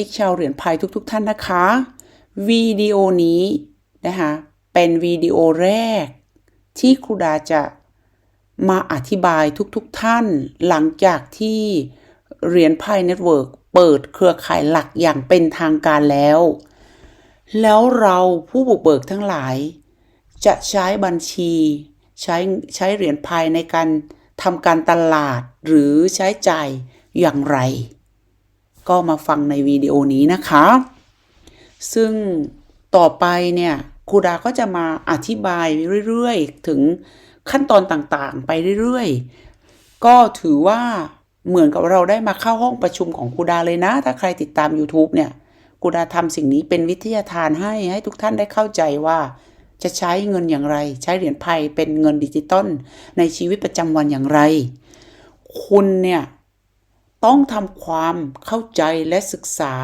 ชิกชาวเหรียญพายทุกๆทท่านนะคะวิดีโอนี้นะคะเป็นวิดีโอแรก ที่ครูดาจะมาอธิบายทุกๆทท่าน หลังจากที่เหรียญพายเน็ตเวิร์กเปิดเครือข่ายหลักอย่างเป็นทางการแล้ว แล้วเราผู้บุกเบิกทั้งหลาย จะใช้บัญชีใช้ใช้เหรียญพายในการทำการตลาดหรือใช้จ่ายอย่างไร ก็มาฟังในวิดีโอนี้นะคะ ซึ่งต่อไปเนี่ยครูดาก็จะมาอธิบายเรื่อยๆ ถึงขั้นตอนต่างๆ ไปเรื่อยๆ ก็ถือว่าเหมือนกับเราได้มาเข้าห้องประชุมของครูดาเลยนะ ถ้าใครติดตาม YouTube เนี่ยครูดาทำสิ่งนี้เป็นวิทยาทานให้ให้ทุกท่านได้เข้าใจว่าจะใช้เงินอย่างไร ใช้เหรียญไพ่เป็นเงินดิจิตอลในชีวิตประจำวันอย่างไร คุณเนี่ย ต้องทำความเข้าใจและศึกษา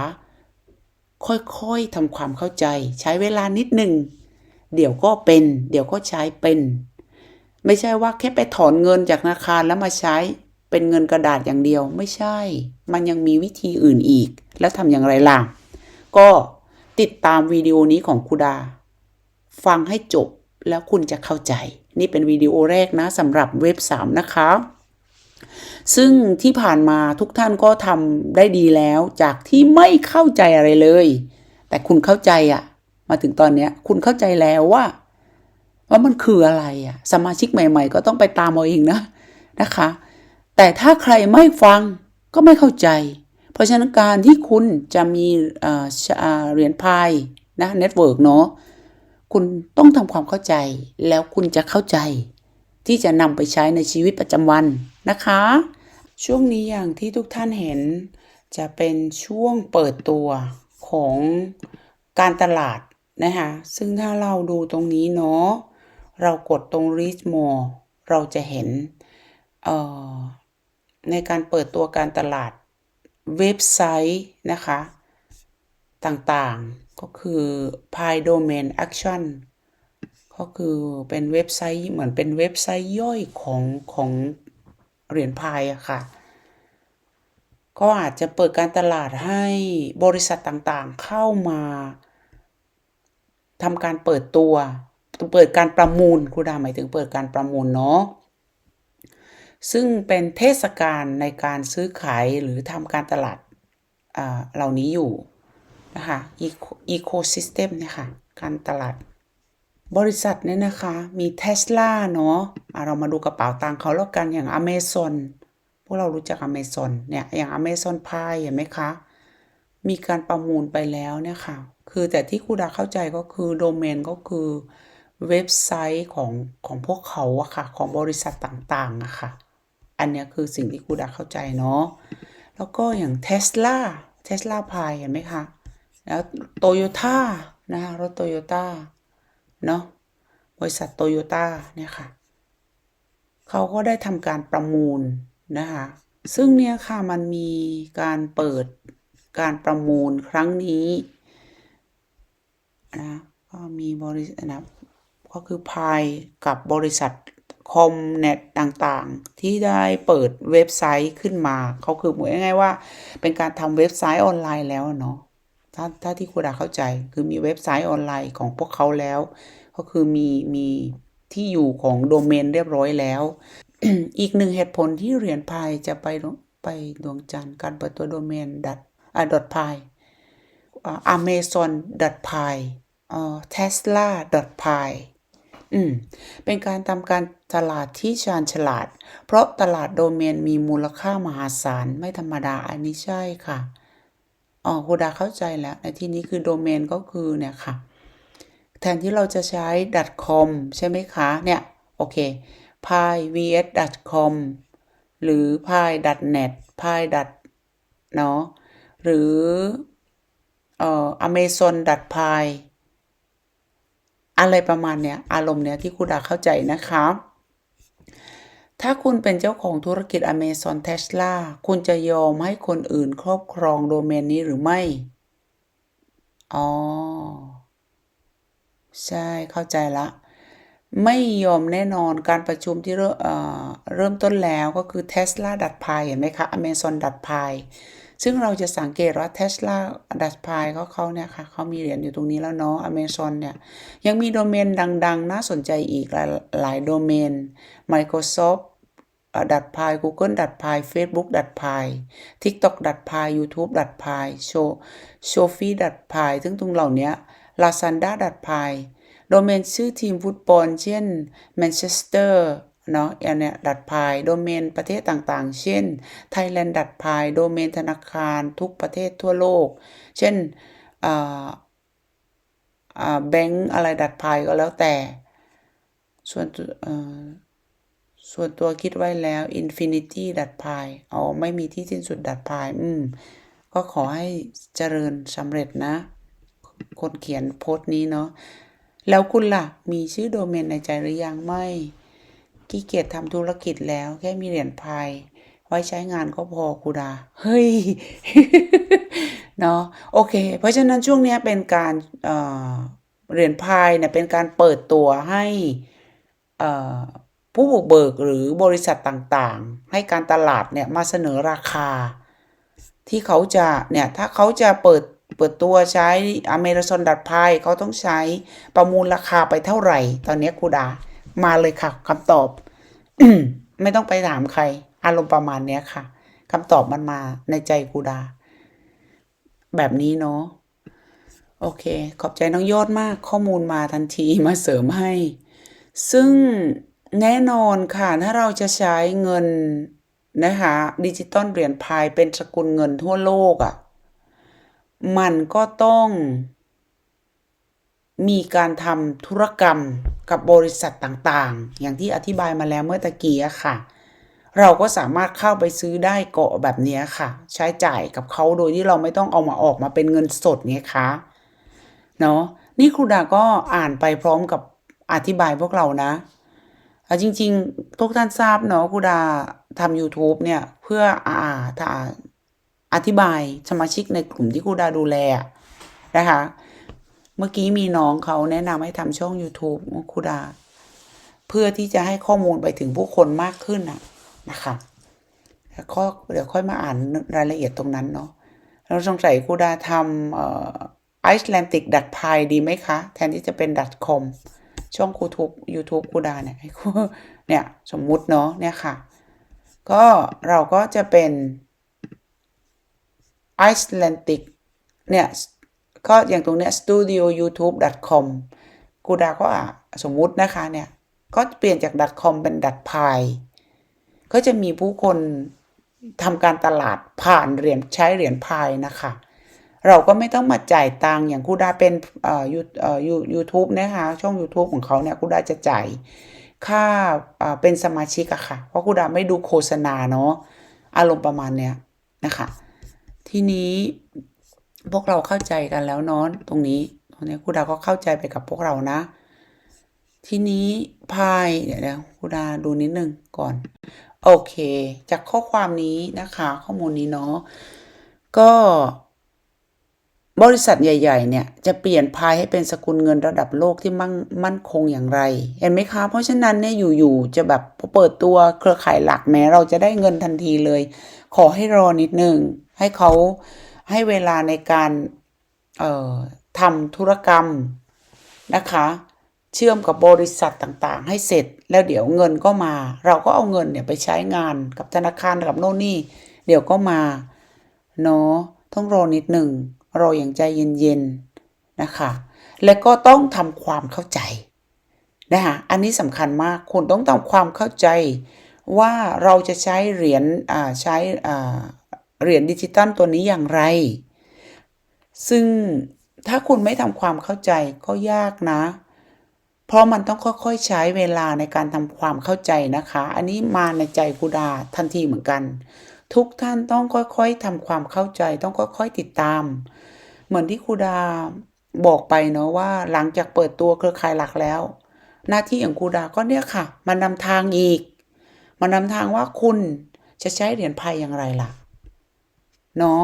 ค่อยๆทำความเข้าใจ ใช้เวลานิดหนึ่ง เดี๋ยวก็เป็น เดี๋ยวก็ใช้เป็น ไม่ใช่ว่าแค่ไปถอนเงินจากธนาคารแล้วมาใช้เป็นเงินกระดาษอย่างเดียวไม่ใช่ มันยังมีวิธีอื่นอีก แล้วทำอย่างไรล่ะ ก็ติดตามวิดีโอนี้ของครูดา ฟังให้จบแล้วคุณจะเข้าใจ นี่เป็นวิดีโอแรกนะสำหรับเว็บ 3 นะคะ ซึ่งที่ผ่านมาทุกท่านก็ทำได้ดีแล้วจากที่ไม่เข้าใจอะไรเลย แต่คุณเข้าใจอะมาถึงตอนนี้คุณเข้าใจแล้วว่า ว่ามันคืออะไรอะสมาชิกใหม่ ๆ ก็ต้องไปตามเอาเองนะนะคะ แต่ถ้าใครไม่ฟังก็ไม่เข้าใจ เพราะฉะนั้นการที่คุณจะมีเหรียญพายนะเน็ตเวิร์กเนาะคุณต้องทำความเข้าใจแล้วคุณจะเข้าใจ ที่จะนำไปใช้ในชีวิตประจำวันนะคะ ช่วงนี้อย่างที่ทุกท่านเห็น จะเป็นช่วงเปิดตัวของการตลาดนะคะซึ่งถ้าเราดูตรงนี้เนาะเรากดตรง reach more เราจะเห็นในการเปิดตัวการตลาดเว็บไซต์นะคะ ต่างๆก็คือ Pi Domain Action ก็คือเป็นเว็บไซต์เหมือนเป็นเว็บไซต์ย่อยของของเหรียญพายอะค่ะ ก็อาจจะเปิดการตลาดให้บริษัทต่างๆเข้ามาทำการเปิดตัว เปิดการประมูลครูดาหมายถึงเปิดการประมูลเนาะซึ่งเป็นเทศกาลในการซื้อขายหรือทำการตลาดเหล่านี้อยู่นะคะอีโคซิสเต็มเนี่ยค่ะ การตลาด บริษัทเนี่ยนะคะ มีเทสลาเนาะะเรามาดูกระเป๋าตังค์เขาแล้วกันอย่าง Amazon พวกเรารู้จัก Amazon เนี่ยอย่าง Amazon Pay เห็นไหมคะ มีการประมูลไปแล้วเนี่ยค่ะ คือแต่ที่ครูดาเข้าใจก็คือโดเมนก็คือเว็บไซต์ของของพวกเขาอะค่ะ ของบริษัทต่างๆอะค่ะ อันนี้คือสิ่งที่ครูดาเข้าใจเนาะแล้วก็อย่างเทสลาเทสลาพายเห็นไหมคะ แล้วโตโยต้านะคะรถโตโยต้า เนาะบริษัทโตโยต้าเนี่ยค่ะเขาก็ได้ทำการประมูลนะคะซึ่งเนี่ยค่ะมันมีการเปิดการประมูลครั้งนี้นะก็มีบริษัทนะก็คือพายกับบริษัทคอมเน็ตต่างๆ ที่ได้เปิดเว็บไซต์ขึ้นมาเขาคือเหมือนง่ายๆว่า เป็นการทำเว็บไซต์ออนไลน์แล้วเนาะ ถ้าถ้าที่คุณดาเข้าใจคือมีเว็บไซต์ออนไลน์ของพวกเขาแล้ว ก็คือมีมีที่อยู่ของโดเมนเรียบร้อยแล้ว อีกหนึ่งเหตุผลที่เหรียญพายจะไปไปดวงจันทร์การเปิดตัวโดเมนดัตอ่าดอทพายอเมซอนดัตพายอ่าเทสลาดอทพายอืม เป็นการทำการตลาดที่ชาญฉลาด เพราะตลาดโดเมนมีมูลค่ามหาศาลไม่ธรรมดาอันนี้ใช่ค่ะ อ๋อคูดาเข้าใจแล้วในที่นี้คือโดเมนก็คือเนี่ยค่ะ แทนที่เราจะใช้ .com ใช่ไหมคะ เนี่ย โอเค pi vs .com หรือ pi .net pi เนาะหรือเอ่อ amazon .pi อะไรประมาณเนี้ย อารมณ์เนี้ยที่คุณดาเข้าใจนะคะ ถ้าคุณเป็นเจ้าของธุรกิจ Amazon Tesla คุณจะยอมให้คนอื่นครอบครองโดเมนนี้หรือไม่ อ๋อ ใช่ เข้าใจละ ไม่ยอมแน่นอนการประชุมที่เริ่มเริ่มต้นแล้วก็คือ Tesla ดัดพายเห็นไหมคะ Amazon ดัดพาย ซึ่งเราจะสังเกตว่า Tesla ดัชพายเขาเขาเนี่ยค่ะเขามีเหรียญอยู่ตรงนี้แล้วเนาะ Amazon เนี่ย ยังมีโดเมนดัง ๆ น่าสนใจอีกหลายโดเมน Microsoft อ่าดัดพาย Google ดัดพาย Facebook ดัดพาย TikTok ดัดพาย YouTube ดัดพายโชโชฟีดัดพายซึ่งตรงเหล่านี้ย Lazada ดัดพาย โดเมนชื่อทีมฟุตบอลเช่น Manchester เนาะอันเนี้ยดัดพายโดเมนประเทศต่างๆ เช่น Thailand ดัดพายโดเมนธนาคารทุกประเทศทั่วโลก เช่นอ่าอ่าแบงก์อะไรดัดพายก็แล้วแต่ ส่วนส่วนตัวคิดไว้แล้ว Infinity ดัดพายอ๋อไม่มีที่สิ้นสุดดัดพาย อืม ก็ขอให้เจริญสำเร็จนะ คนเขียนโพสต์นี้เนาะแล้วคุณล่ะ มีชื่อโดเมนในใจหรือยังไม่ ขี้เกียจทำธุรกิจแล้วแค่มีเหรียญพายไว้ใช้งานก็พอคูดา เฮ้ย เนาะโอเค เพราะฉะนั้นช่วงนี้เป็นการเเหรียญพายเนี่ยเป็นการเปิดตัวให้ผู้บุกเบิกหรือบริษัทต่างๆ ให้การตลาดเนี่ยมาเสนอราคา ที่เขาจะเนี่ยถ้าเขาจะเปิดเปิดตัวใช้อเมซอนดัดพายเขาต้องใช้ประมูลราคาไปเท่าไหร่ ตอนนี้ครูดา มาเลยค่ะคำตอบ ไม่ต้องไปถามใคร อารมณ์ประมาณเนี้ยค่ะคำตอบมันมาในใจครูดา แบบนี้เนาะโอเค ขอบใจน้องยอดมาก ข้อมูลมาทันทีมาเสริมให้ ซึ่งแน่นอนค่ะ ถ้าเราจะใช้เงินนะคะดิจิตอลเหรียญพายเป็นสกุลเงินทั่วโลกอะ่ะ มันก็ต้อง มีการทำธุรกรรมกับบริษัทต่างๆ อย่างที่อธิบายมาแล้วเมื่อตะกี้ค่ะ เราก็สามารถเข้าไปซื้อได้เกาะแบบนี้ค่ะ ใช้จ่ายกับเขาโดยที่เราไม่ต้องเอามาออกมาเป็นเงินสดไงคะเนาะนี่ครูดาก็อ่านไปพร้อมกับอธิบายพวกเรานะอ่จริงๆ ทุกท่านทราบเนาะครูดาทำ YouTube เนี่ย เพื่ออ่าถ้าอธิบายสมาชิกในกลุ่มที่ครูดาดูแลนะคะ เมื่อกี้มีน้องเขาแนะนำให้ทำช่อง YouTube ครูดา เพื่อที่จะให้ข้อมูลไปถึงผู้คนมากขึ้นน่ะนะคะแล้วก็เดี๋ยวค่อยมาอ่านรายละเอียดตรงนั้นเนาะเราสงสัยครูดาทำเอ่อไอซ์แลนติกดัดพายดีไหมคะ แทนที่จะเป็นดัดคอมช่องคูทูบ YouTube ครูดาเนี่ยเนี่ย สมมุติเนาะเนี่ยค่ะ ก็เราก็จะเป็น Icelandic เนี่ย ก็อย่างตรงเนี้ย studio youtube com กูดาก็อะสมมุตินะคะเนี่ยก็เปลี่ยนจาก .com เป็น .pi ก็จะมีผู้คนทำการตลาดผ่านเหรียญใช้เหรียญพายนะคะ เราก็ไม่ต้องมาจ่ายตังค์อย่างกูดาเป็นเอ่อยูเอ่อยูยูทูบนะคะช่อง YouTube ของเขาเนี่ยกูดาจะจ่ายค่าอ่าเป็นสมาชิกอะค่ะ เพราะกูดาไม่ดูโฆษณาเนาะอารมณ์ประมาณเนี้ยนะคะ ทีนี้ พวกเราเข้าใจกันแล้วเนาะตรงนี้ ตรงนี้ครูดาก็เข้าใจไปกับพวกเรานะ ทีนี้พายเดี๋ยวเดี๋ยวครูดาดูนิดนึงก่อน โอเค จากข้อความนี้นะคะ ข้อมูลนี้เนาะก็บริษัทใหญ่ ๆ เนี่ย จะเปลี่ยนพายให้เป็นสกุลเงินระดับโลกที่มั่งมั่นคงอย่างไร เห็นไหมคะ เพราะฉะนั้นเนี่ยอยู่ๆจะแบบพอเปิดตัวเครือข่ายหลักแม้ เราจะได้เงินทันทีเลย ขอให้รอนิดนึงให้เขา ให้เวลาในการออทำธุรกรรมนะคะ เชื่อมกับบริษัทต่างๆ ให้เสร็จแล้วเดี๋ยวเงินก็มา เราก็เอาเงินเนี่ยไปใช้งานกับธนาคารกับโน่นนี่ เดี๋ยวก็มาเนาะต้องรอนิดหนึ่งรออย่างใจเย็นๆนะคะ และก็ต้องทำความเข้าใจนะคะอันนี้สำคัญมากคุณต้องทำความเข้าใจว่าเราจะใช้เหรียญใช้ เหรียญดิจิตอลตัวนี้อย่างไร ซึ่งถ้าคุณไม่ทำความเข้าใจก็ยากนะ เพราะมันต้องค่อยๆใช้เวลาในการทำความเข้าใจนะคะ อันนี้มาในใจกูดาทันทีเหมือนกัน ทุกท่านต้องค่อยๆทำความเข้าใจ ต้องค่อยๆติดตาม เหมือนที่ครูดาบอกไปเนาะว่าหลังจากเปิดตัวเครือข่ายหลักแล้ว หน้าที่ของครูดาก็เนี่ยค่ะ มันนำทางอีก มันนำทางว่าคุณจะใช้เหรียญพายอย่างไรล่ะ เนาะ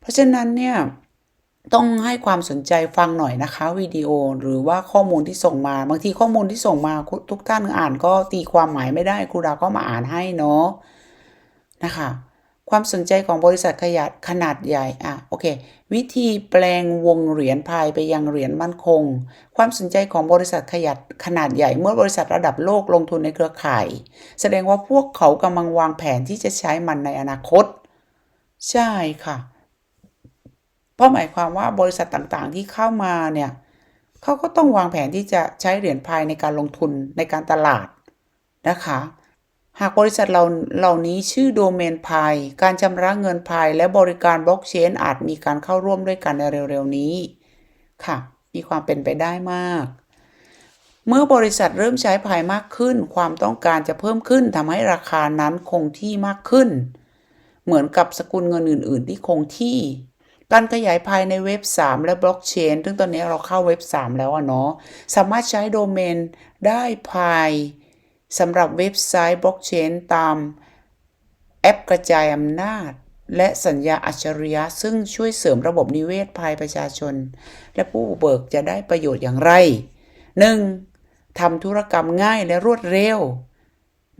เพราะฉะนั้นเนี่ยต้องให้ความสนใจฟังหน่อยนะคะวิดีโอหรือว่าข้อมูลที่ส่งมา บางทีข้อมูลที่ส่งมาทุกท่านอ่านก็ตีความหมายไม่ได้ครูดาก็มาอ่านให้เนาะนะคะความสนใจของบริษัทขยะขนาดใหญ่อะโอเค วิธีแปลงวงเหรียญพายไปยังเหรียญมั่นคง ความสนใจของบริษัทขยะขนาดใหญ่ เมื่อบริษัทระดับโลกลงทุนในเครือข่าย แสดงว่าพวกเขากำลังวางแผนที่จะใช้มันในอนาคต ใช่ค่ะ เพราะหมายความว่าบริษัทต่างๆที่เข้ามาเนี่ยเขาก็ต้องวางแผนที่จะใช้เหรียญพายในการลงทุนในการตลาดนะคะ หากบริษัทเหล่าเหล่านี้ชื่อโดเมนพายการชำระเงินพายและบริการบล็อกเชนอาจมีการเข้าร่วมด้วยกันในเร็วๆนี้ ค่ะ มีความเป็นไปได้มาก เมื่อบริษัทเริ่มใช้พายมากขึ้น ความต้องการจะเพิ่มขึ้นทำให้ราคานั้นคงที่มากขึ้น เหมือนกับสกุลเงินอื่น ๆ ที่คงที่ การขยายภายในเว็บ 3 และบล็อกเชนซึ่งตอนนี้เราเข้าเว็บ 3 แล้วอะเนาะสามารถใช้โดเมนได้ภายสำหรับเว็บไซต์บล็อกเชนตามแอปกระจายอำนาจ และสัญญาอัจฉริยะ ซึ่งช่วยเสริมระบบนิเวศภายประชาชน และผู้เบิกจะได้ประโยชน์อย่างไร 1. ทำธุรกรรมง่ายและรวดเร็ว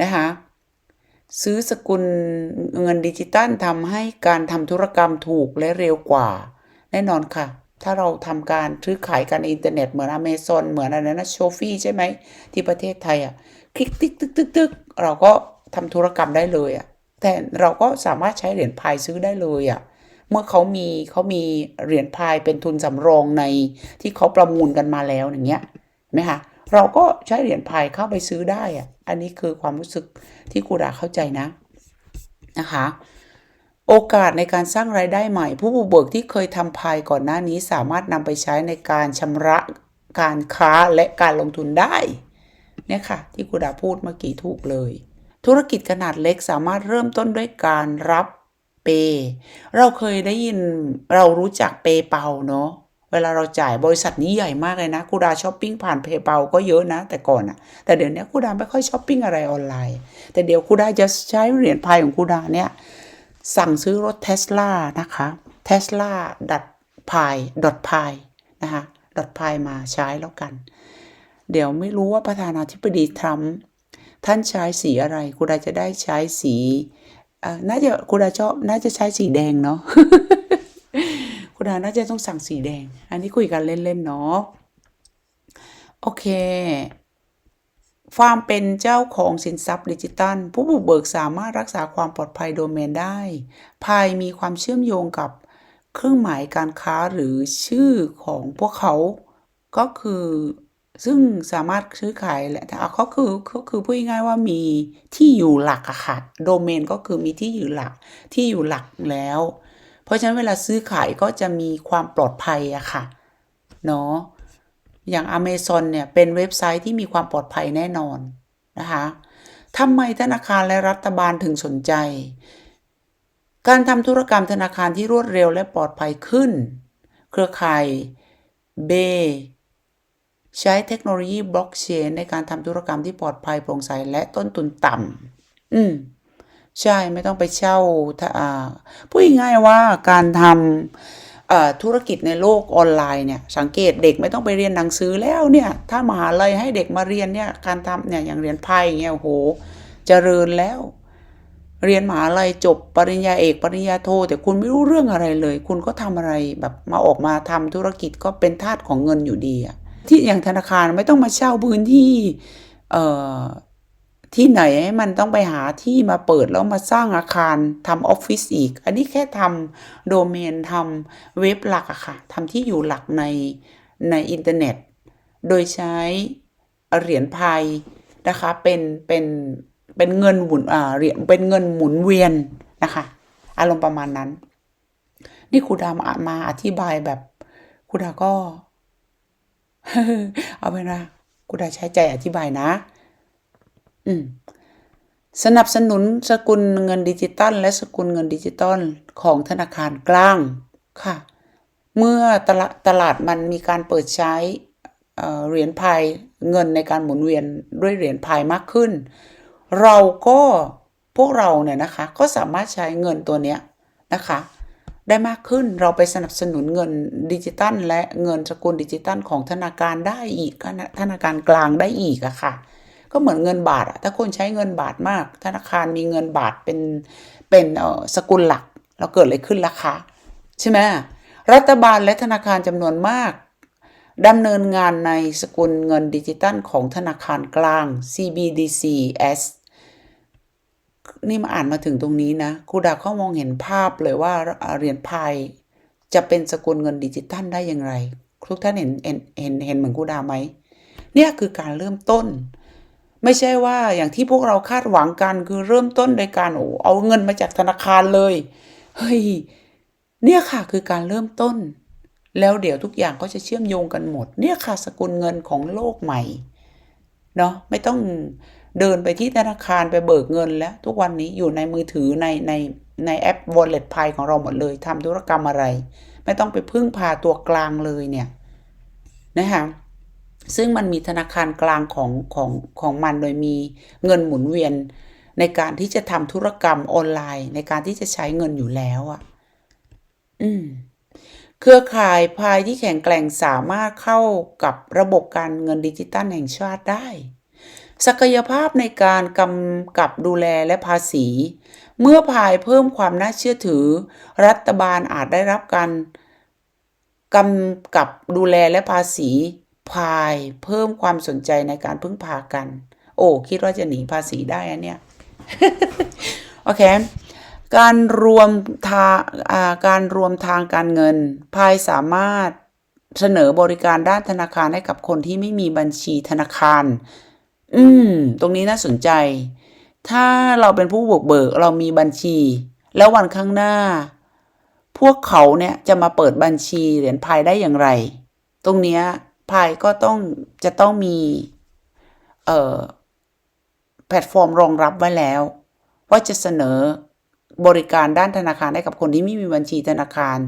นะคะ ซื้อสกุลเงินดิจิตัลทำให้การทำธุรกรรมถูกและเร็วกว่า แน่นอนค่ะ ถ้าเราทำการซื้อขายกันในอินเทอร์เน็ตเหมือนอเมซอนเหมือนอะไรนะโชฟี่ใช่ไหม ที่ประเทศไทยอะ คลิกติ๊กตึกตึกตึกเราก็ทำธุรกรรมได้เลยอะ แต่เราก็สามารถใช้เหรียญพายซื้อได้เลยอะ เมื่อเขามีเขามีเหรียญพายเป็นทุนสำรองในที่เขาประมูลกันมาแล้วอย่างเงี้ยไหมคะ เราก็ใช้เหรียญพายเข้าไปซื้อได้อะอันนี้คือความรู้สึกที่ครูดาเข้าใจนะนะคะ โอกาสในการสร้างรายได้ใหม่ ผู้บุกเบิกที่เคยทำพายก่อนหน้านี้สามารถนำไปใช้ในการชำระการค้าและการลงทุนได้ เนี่ยค่ะ ที่ครูดาพูดเมื่อกี้ถูกเลย ธุรกิจขนาดเล็กสามารถเริ่มต้นด้วยการรับเปย์เราเคยได้ยินเรารู้จักเปย์เปาเนาะ เวลาเราจ่ายบริษัทนี้ใหญ่มากเลยนะคูดาช้อปปิ้งผ่านเพย์เปาก็เยอะนะ แต่ก่อนอะแต่เดี๋ยวนี้คูดาไม่ค่อยช้อปปิ้งอะไรออนไลน์ แต่เดี๋ยวคูดาจะใช้เหรียญพายของคูดาเนี่ยสั่งซื้อรถเทสลานะคะเทสลาดัดพายดอทพายนะคะดอทพายมาใช้แล้วกัน เดี๋ยวไม่รู้ว่าประธานาธิบดีทรัมป์ท่านใช้สีอะไรคุณดาจะได้ใช้สีน่าจะคุณดาชอบน่าจะใช้สีแดงเนาะ คุณดาน่าจะต้องสั่งสีแดง อันนี้คุยกันเล่นๆเนาะโอเคความเป็นเจ้าของสินทรัพย์ดิจิตัล ผู้บุกเบิกสามารถรักษาความปลอดภัยโดเมนได้ ภายมีความเชื่อมโยงกับเครื่องหมายการค้าหรือชื่อของพวกเขา ก็คือซึ่งสามารถซื้อขายแหละแต่เขาคือก็คือพูดง่ายๆว่ามีที่อยู่หลักอะค่ะ โดเมนก็คือมีที่อยู่หลักที่อยู่หลักแล้ว ราะฉะนั้นเวลาซื้อขายก็จะมีความปลอดภัยอะค่ะเนาะอย่าง Amazon เนี่ยเป็นเว็บไซต์ที่มีความปลอดภัยแน่นอนนะคะทำไมธนาคารและรัฐบาลถึงสนใจ การทำธุรกรรมธนาคารที่รวดเร็วและปลอดภัยขึ้น เครือข่ายเบใช้เทคโนโลยีบล็อกเชนในการทำธุรกรรมที่ปลอดภัยโปร่งใสและต้นทุนต่ำอืม ใช่ไม่ต้องไปเช่าถ้าอ่าพูดง่ายว่าการทำธุรกิจในโลกออนไลน์เนี่ยสังเกตเด็กไม่ต้องไปเรียนหนังสือแล้วเนี่ยถ้ามหาลัยให้เด็กมาเรียนเนี่ยการทำเนี่ยอย่างเรียนไพ่เงี้ยโอ้โหเจริญแล้ว เรียนมหาลัยจบปริญญาเอกปริญญาโท แต่คุณไม่รู้เรื่องอะไรเลย คุณก็ทำอะไรแบบมาออกมาทำธุรกิจก็เป็นทาสของเงินอยู่ดีอะที่อย่างธนาคารไม่ต้องมาเช่าพื้นที่เอ่อ ที่ไหนให้มันต้องไปหาที่มาเปิดแล้วมาสร้างอาคารทำออฟฟิศอีก อันนี้แค่ทำโดเมนทำเว็บหลักอะค่ะทำที่อยู่หลักในในอินเทอร์เน็ต โดยใช้เหรียญพายนะคะเป็นเป็นเป็นเงินหมุนอ่าเหรียญเป็นเงินหมุนเวียนนะคะอารมณ์ประมาณนั้น นี่ครูดามามาอธิบายแบบครูดาก็ เอาเป็นว่าครูดาใช้ใจอธิบายนะ สนับสนุนสกุลเงินดิจิตัลและสกุลเงินดิจิตอลของธนาคารกลางค่ะ เมื่อตลาดตลาดมันมีการเปิดใช้เเหรียญพายเงินในการหมุนเวียนด้วยเหรียญพายมากขึ้น เราก็พวกเราเนี่ยนะคะก็สามารถใช้เงินตัวเนี้ยนะคะได้มากขึ้นเราไปสนับสนุนเงินดิจิตัล และเงินสกุลดิจิตัลของธนาคารได้อีกธนาคารกลางได้อีกอะค่ะ ก็เหมือนเงินบาทอะถ้าคนใช้เงินบาทมาก ธนาคารมีเงินบาทเป็นเป็นเออสกุลหลัก เราเกิดอะไรขึ้นล่ะคะใช่ไหมรัฐบาลและธนาคารจำนวนมากดำเนินงานในสกุลเงินดิจิตัลของธนาคารกลาง CBDCs นี่มาอ่านมาถึงตรงนี้นะครูดาเขามองเห็นภาพเลยว่าเหรียญพายจะเป็นสกุลเงินดิจิตัลได้อย่างไร ทุกท่านเห็นเห็นเห็นเห็นเหมือนครูดาไหม เนี่ยคือการเริ่มต้น ไม่ใช่ว่าอย่างที่พวกเราคาดหวังกันคือเริ่มต้นโดยการโอ้เอาเงินมาจากธนาคารเลย เฮ้ย เนี่ยค่ะคือการเริ่มต้น แล้วเดี๋ยวทุกอย่างก็จะเชื่อมโยงกันหมด เนี่ยค่ะสกุลเงินของโลกใหม่ เนาะไม่ต้องเดินไปที่ธนาคารไปเบิกเงินแล้ว ทุกวันนี้อยู่ในมือถือในในในแอป Wallet Pay ของเราหมดเลยทำธุรกรรมอะไร ไม่ต้องไปพึ่งพาตัวกลางเลยเนี่ยนะคะ ซึ่งมันมีธนาคารกลางของของของมันโดยมีเงินหมุนเวียนในการที่จะทำธุรกรรมออนไลน์ ในการที่จะใช้เงินอยู่แล้วอะ่ะ อืม เครือข่ายภายที่แข็งแกร่งสามารถเข้ากับระบบการเงินดิจิตัลแห่งชาติได้ ศักยภาพในการกำกับดูแลและภาษี เมื่อภายเพิ่มความน่าเชื่อถือ รัฐบาลอาจได้รับการกำกับดูแลและภาษี ภาย เพิ่มความสนใจในการพึ่งพากัน โอ้ คิดว่าจะหนีภาษีได้อันเนี้ยโอเค การรวมทางการรวมทางการเงินภายสามารถเสนอบริการด้านธนาคารให้กับคนที่ไม่มีบัญชีธนาคาร อืม ตรงนี้น่าสนใจ ถ้าเราเป็นผู้บุกเบิก เรามีบัญชี แล้ววันข้างหน้า พวกเขาเนี่ยจะมาเปิดบัญชีเหรียญพายได้อย่างไร ตรงเนี้ย พายก็ต้องจะต้องมีแพลตฟอร์มรองรับไว้แล้ว ว่าจะเสนอบริการด้านธนาคารให้กับคนที่ไม่มีบัญชีธนาคาร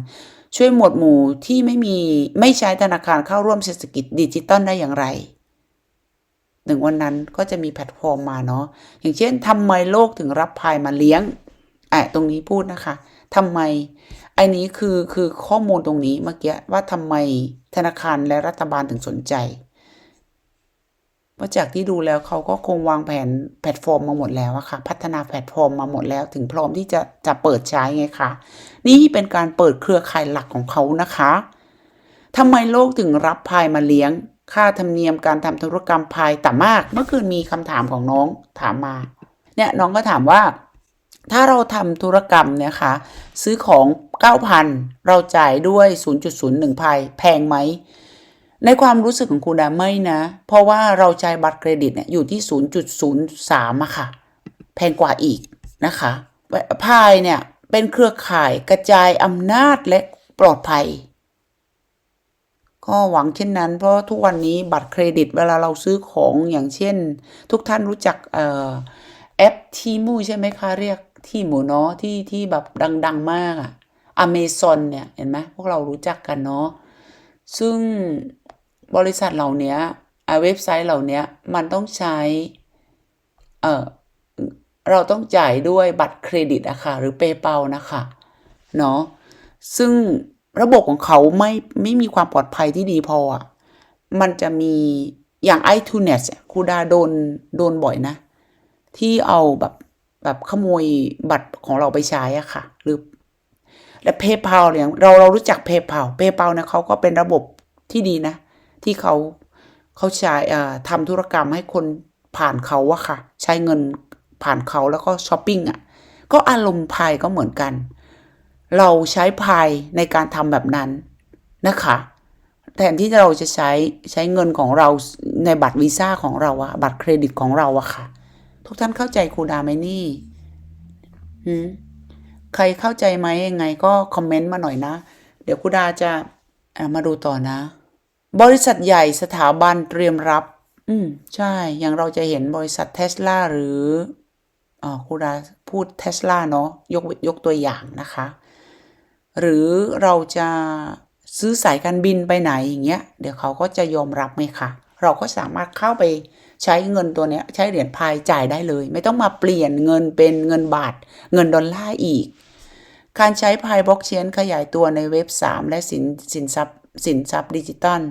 ช่วยหมวดหมู่ที่ไม่มีไม่ใช้ธนาคารเข้าร่วมเศรษฐกิจดิจิตอลได้อย่างไรหนึ่งวันนั้นก็จะมีแพลตฟอร์มมาเนาะอย่างเช่นทำไมโลกถึงรับพายมาเลี้ยงอะตรงนี้พูดนะคะทำไมไอ้นี้คือคือข้อมูลตรงนี้เมื่อกี้ว่าทำไมธนาคารและรัฐบาลถึงสนใจเพราะจากที่ดูแล้วเขาก็คงวางแผนแพลตฟอร์มมาหมดแล้วอะค่ะ พัฒนาแพลตฟอร์มมาหมดแล้วถึงพร้อมที่จะจะเปิดใช้ไงคะนี่เป็นการเปิดเครือข่ายหลักของเขานะคะทำไมโลกถึงรับพายมาเลี้ยง ค่าธรรมเนียมการทำธุรกรรมพายต่ำมาก เมื่อคืนมีคำถามของน้องถามมา เนี่ยน้องก็ถามว่า ถ้าเราทำธุรกรรมเนี่ยค่ะซื้อของ 9,000 เราจ่ายด้วย 0.01พายแพงไหม ในความรู้สึกของคุณดาไม่นะ เพราะว่าเราใช้บัตรเครดิตเนี่ยอยู่ที่ 0.03อะค่ะ แพงกว่าอีกนะคะพายเนี่ย เป็นเครือข่ายกระจายอำนาจและปลอดภัย ก็หวังเช่นนั้น เพราะทุกวันนี้บัตรเครดิตเวลาเราซื้อของอย่างเช่น ทุกท่านรู้จักเอ่อแอปทีมูใช่ไหมคะเรียก ที่หมูเนาะที่ที่แบบดัง ๆ มากอะอเมซอนเนี่ยเห็นไหมพวกเรารู้จักกันเนาะซึ่งบริษัทเหล่านี้เว็บไซต์เหล่านี้มันต้องใช้เออเราต้องจ่ายด้วยบัตรเครดิตอะค่ะหรือ PayPal นะคะเนาะซึ่งระบบของเขาไม่ไม่มีความปลอดภัยที่ดีพออะมันจะมีอย่าง iTunes คูดาโดนโดนบ่อยนะ ที่เอาแบบ แบบขโมยบัตรของเราไปใช้อะค่ะ หรือ และ PayPal เนี่ยเราเรารู้จัก PayPal PayPal เนี่ยเขาก็เป็นระบบที่ดีนะ ที่เขาเขาใช้อ่าทำธุรกรรมให้คนผ่านเขาอะค่ะ ใช้เงินผ่านเขาแล้วก็ช้อปปิ้งอะก็อารมณ์พายก็เหมือนกัน เราใช้พายในการทำแบบนั้นนะคะแทนที่เราจะใช้ใช้เงินของเราในบัตรวีซ่าของเราอะบัตรเครดิตของเราอะค่ะ กท่านเข้าใจครูดาไหมนี่หืมใครเข้าใจไหมยังไง ก็คอมเมนต์มาหน่อยนะ เดี๋ยวครูดาจะมาดูต่อนะ บริษัทใหญ่สถาบันเตรียมรับ อืม ใช่ อย่างเราจะเห็นบริษัทเทสลาหรืออ๋อครูดาพูดเทสลาเนาะยกยกตัวอย่างนะคะ หรือเราจะซื้อสายการบินไปไหนอย่างเงี้ย เดี๋ยวเขาก็จะยอมรับไหมคะ เราก็สามารถเข้าไป ใช้เงินตัวเนี้ยใช้เหรียญพายจ่ายได้เลย ไม่ต้องมาเปลี่ยนเงินเป็นเงินบาท เงินดอลลาร์อีก การใช้พายบล็อกเชนขยายตัวในเว็บ 3 และสินสินทรัพย์สินทรัพย์ดิจิตอล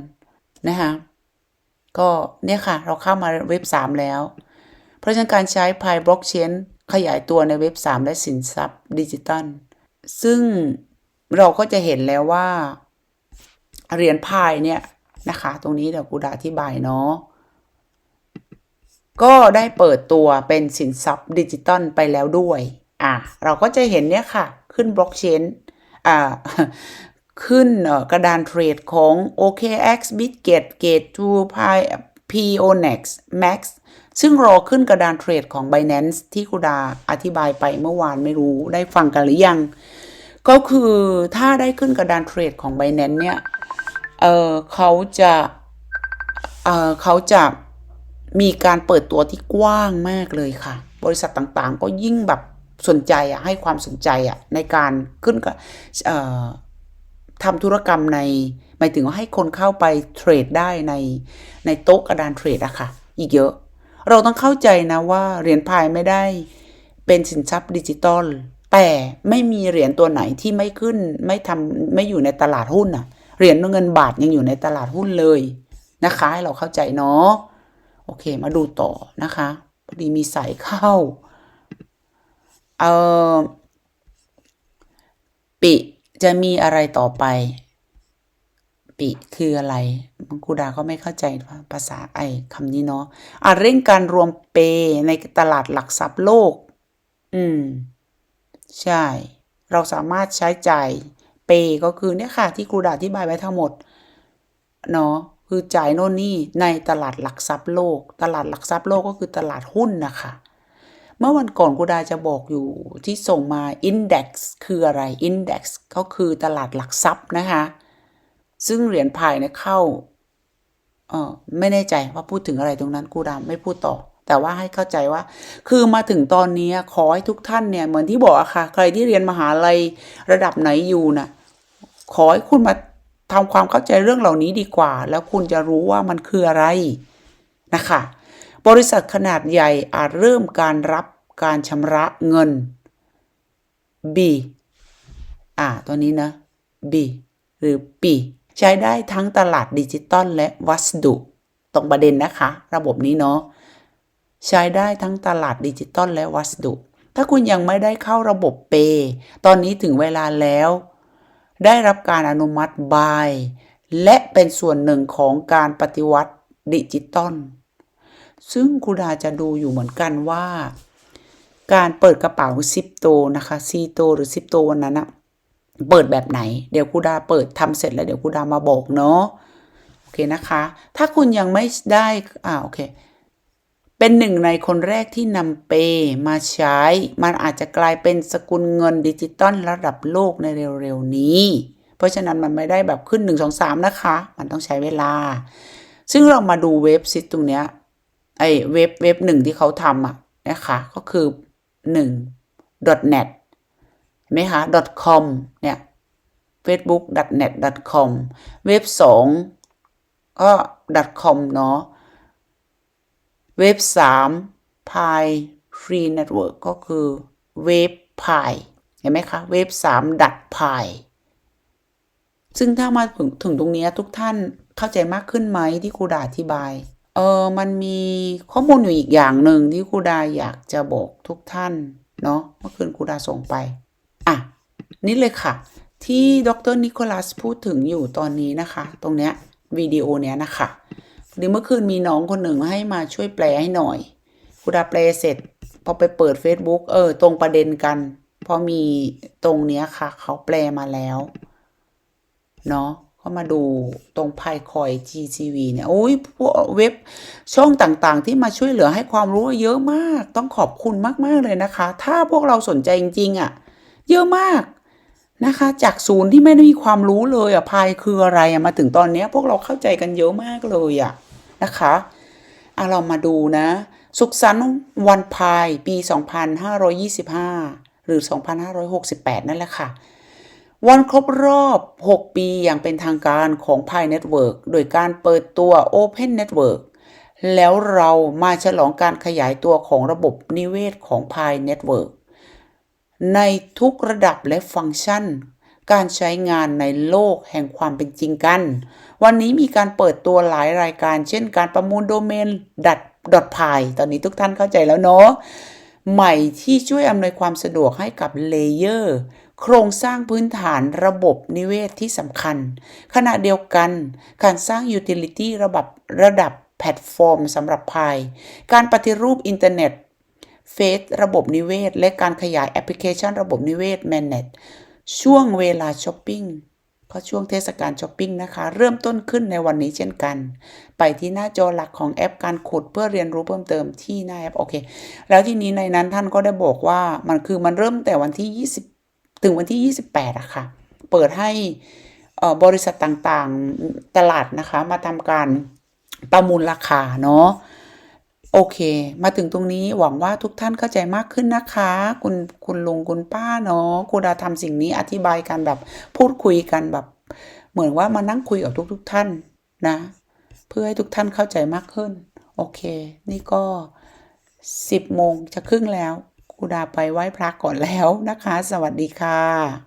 นะคะก็เนี่ยค่ะ เราเข้ามาเว็บ 3 แล้ว เพราะฉะนั้นการใช้พายบล็อกเชนขยายตัวในเว็บ 3 และสินทรัพย์ดิจิตัลซึ่งเราก็จะเห็นแล้วว่าเหรียญพายเนี่ยนะคะ ตรงนี้เดี๋ยวกูดาอธิบายเนาะ ก็ได้เปิดตัวเป็นสินทรัพย์ดิจิตอลไปแล้วด้วย อะเราก็จะเห็นเนี่ยค่ะ ขึ้นบล็อกเชนอ่าขึ้นเอ่อกระดานเทรดของ OKX, Bitget, Gate2, Pi, PONEX, Max ซึ่งรอขึ้นกระดานเทรดของ Binance ที่คุดาอธิบายไปเมื่อวานไม่รู้ได้ฟังกันหรือยัง ก็คือถ้าได้ขึ้นกระดานเทรดของ Binance เนี่ย เออเขาจะ เออเขาจะ มีการเปิดตัวที่กว้างมากเลยค่ะ บริษัทต่างๆ ก็ยิ่งแบบสนใจอะให้ความสนใจอะในการขึ้นกับทำธุรกรรมในหมายถึงว่าให้คนเข้าไปเทรดได้ในในโต๊ะกระดานเทรดอะค่ะ อีกเยอะ เราต้องเข้าใจนะว่าเหรียญพายไม่ได้เป็นสินทรัพย์ดิจิตอลแต่ไม่มีเหรียญตัวไหนที่ไม่ขึ้นไม่ทำไม่อยู่ในตลาดหุ้นอะเหรียญเงินบาทยังอยู่ในตลาดหุ้นเลยนะคะ ให้เราเข้าใจเนาะ อเค มาดูต่อนะคะพอดีมีสายเข้า เออปิจะมีอะไรต่อไป ปิคืออะไรมังคูดาก็ไม่เข้าใจภาษาไอ้คำนี้เนาะอะเร่งการรวมเปในตลาดหลักทรัพย์โลก อืม ใช่ เราสามารถใช้จ่ายเปก็คือเนี่ยค่ะ ที่ครูดาอธิบายไว้ทั้งหมด เนาะ คือจ่ายโน่นนี่ในตลาดหลักทรัพย์โลก ตลาดหลักทรัพย์โลกก็คือตลาดหุ้นนะคะ เมื่อวันก่อนกูดาจะบอกอยู่ที่ส่งมา Index คืออะไร Index ก็คือตลาดหลักทรัพย์นะคะ ซึ่งเหรียญพายเนี่ยเข้าเออไม่แน่ใจว่าพูดถึงอะไรตรงนั้นกูดาไม่พูดต่อ แต่ว่าให้เข้าใจว่า คือมาถึงตอนนี้ขอให้ทุกท่านเนี่ยเหมือนที่บอกอะค่ะ ใครที่เรียนมหาลัยระดับไหนอยู่นะขอให้คุณมา ทำความเข้าใจเรื่องเหล่านี้ดีกว่า แล้วคุณจะรู้ว่ามันคืออะไรนะคะ บริษัทขนาดใหญ่อาจเริ่มการรับการชำระเงิน B อ่า ตัวนี้นะ B หรือ P ใช้ได้ทั้งตลาดดิจิตอลและวัสดุ ตรงประเด็นนะคะ ระบบนี้เนาะ ใช้ได้ทั้งตลาดดิจิตอลและวัสดุ ถ้าคุณยังไม่ได้เข้าระบบเป ตอนนี้ถึงเวลาแล้ว ได้รับการอนุมัติบาย และเป็นส่วนหนึ่งของการปฏิวัติดิจิตอลซึ่งครูดาจะดูอยู่เหมือนกันว่า การเปิดกระเป๋าซิปโตนะคะซีโตหรือซิปโตวันนั้นอะเปิดแบบไหน เดี๋ยวครูดาเปิดทำเสร็จแล้วเดี๋ยวครูดามาบอกเนาะโอเคนะคะ ถ้าคุณยังไม่ได้อ่าโอเค เป็นหนึ่งในคนแรกที่นำเปมาใช้ มันอาจจะกลายเป็นสกุลเงินดิจิตอลระดับโลกในเร็วๆนี้ เพราะฉะนั้นมันไม่ได้แบบขึ้น 1 2 3 นะคะ มันต้องใช้เวลา ซึ่งเรามาดูเว็บซิตตรงเนี้ยไอเว็บเว็บหนึ่งที่เขาทำอะนะคะก็คือ 1 .net เห็นไหมคะ .com เนี่ย facebook net com เว็บ 2 ก็ .com เนาะ เว็บ3 Pi Free Network ก็คือเว็บ Pi เห็นไหมคะ เว็บ3ดัด Pi ซึ่งถ้ามาถึงถึงตรงนี้ทุกท่านเข้าใจมากขึ้นไหมที่ครูดาอธิบาย เออมันมีข้อมูลอยู่อีกอย่างหนึ่งที่ครูดาอยากจะบอกทุกท่านเนาะเมื่อคืนครูดาส่งไป อะ นี่เลยค่ะ ที่ดรนิโคลัสพูดถึงอยู่ตอนนี้นะคะ ตรงเนี้ยวิดีโอเนี้ยนะคะ พอดีเมื่อคืนมีน้องคนหนึ่งให้มาช่วยแปลให้หน่อยครูดาแปลเสร็จ พอไปเปิด Facebook เออ ตรงประเด็นกัน พอมีตรงเนี้ยค่ะ เขาแปลมาแล้วเนาะก็มาดูตรงไพคอย GTV เนี่ยโอ้ยพวกเว็บช่องต่างๆ ที่มาช่วยเหลือให้ความรู้เยอะมาก ต้องขอบคุณมากๆเลยนะคะ ถ้าพวกเราสนใจจริงๆอะ เยอะมากนะคะ จากศูนย์ที่ไม่ได้มีความรู้เลยอะพายคืออะไรอะมาถึงตอนนี้พวกเราเข้าใจกันเยอะมากเลยอะ นะคะอะเรามาดูนะ สุขสันต์วันพายปี 2525 หรือ 2568 นั่นแหละค่ะ วันครบรอบ 6 ปีอย่างเป็นทางการของ Pi Network โดยการเปิดตัว Open Network แล้วเรามาฉลองการขยายตัวของระบบนิเวศของ Pi Network ในทุกระดับและฟังก์ชัน การใช้งานในโลกแห่งความเป็นจริงกัน วันนี้มีการเปิดตัวหลายรายการ เช่นการประมูลโดเมนดัดดอทพายตอนนี้ทุกท่านเข้าใจแล้วเนาะใหม่ที่ช่วยอำนวยความสะดวกให้กับเลเยอร์โครงสร้างพื้นฐานระบบนิเวศที่สำคัญ ขณะเดียวกัน การสร้าง Utility ระดับระดับแพลตฟอร์มสำหรับพาย การปฏิรูปอินเทอร์เน็ตเฟสระบบนิเวศ และการขยายแอปพลิเคชันระบบนิเวศ Manage ช่วงเวลาช้อปปิ้งก็ช่วงเทศกาลช้อปปิ้งนะคะ เริ่มต้นขึ้นในวันนี้เช่นกัน ไปที่หน้าจอหลักของแอปการขุดเพื่อเรียนรู้เพิ่มเติมที่หน้าแอปโอเค แล้วทีนี้ในนั้นท่านก็ได้บอกว่ามันคือมันเริ่มแต่วันที่ 20 ถึงวันที่ 28อะค่ะ เปิดให้อ่อบริษัทต่างๆตลาดนะคะ มาทำการประมูลราคาเนาะ โอเค มาถึงตรงนี้หวังว่าทุกท่านเข้าใจมากขึ้นนะคะ คุณคุณลุงคุณป้าเนาะคุณดาทำสิ่งนี้อธิบายกันแบบพูดคุยกันแบบ เหมือนว่ามานั่งคุยกับทุก ๆทท่านนะ เพื่อให้ทุกท่านเข้าใจมากขึ้น โอเค นี่ก็สิบโมงจะครึ่งแล้วกูดาไปไหว้พระก่อนแล้วนะคะ สวัสดีค่ะ